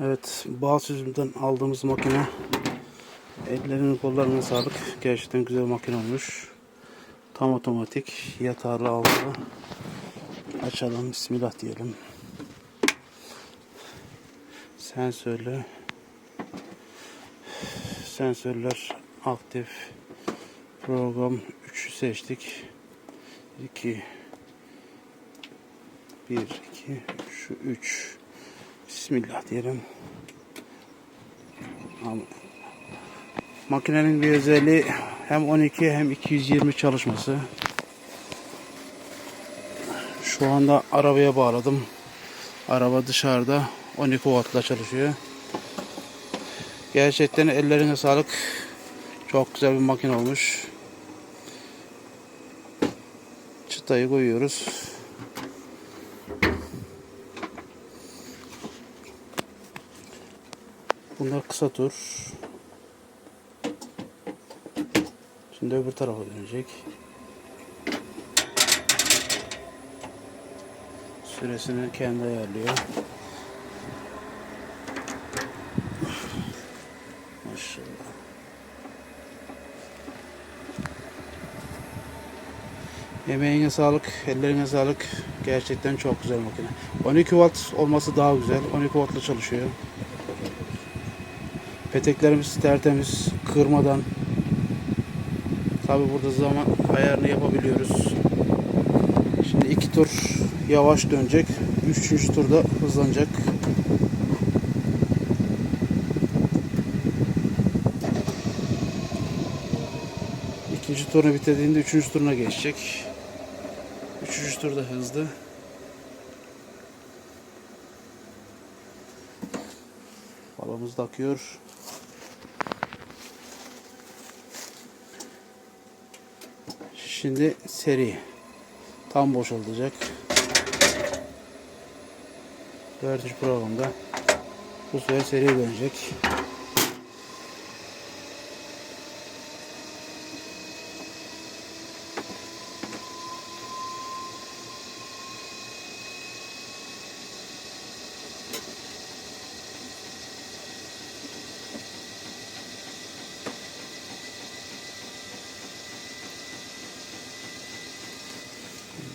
Evet, bağ süzümden aldığımız makine ellerinin kollarına sağlık. Gerçekten güzel makine olmuş. Tam otomatik yatağlı aldı. Açalım, bismillah diyelim. Sensörlü. Sensörler aktif. Program 3'ü seçtik. 2 1 2 şu 3 Bismillah diyelim. Makinenin bir özelliği hem 12 hem 220 çalışması. Şu anda arabaya bağladım. Araba dışarıda 12 wattla çalışıyor. Gerçekten ellerine sağlık. Çok güzel bir makine olmuş. Çıtayı koyuyoruz. Bunlar kısa tur. Şimdi öbür tarafa dönecek. Süresini kendi ayarlıyor. Maşallah. Emeğine sağlık, ellerine sağlık. Gerçekten çok güzel makine. 12 watt olması daha güzel. 12 wattla çalışıyor. Peteklerimiz tertemiz, kırmadan. Tabi burada zaman ayarını yapabiliyoruz. Şimdi iki tur yavaş dönecek. Üçüncü turda hızlanacak. İkinci turunu bitirdiğinde üçüncü turuna geçecek. Üçüncü turda hızlı. Balımız da akıyor. Şimdi seri. Tam boşaltacak. Dördüncü programda bu sefer seriye dönecek.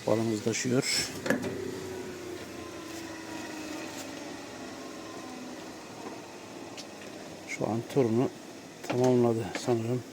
Balımız taşıyor. Şu an turunu tamamladı sanırım.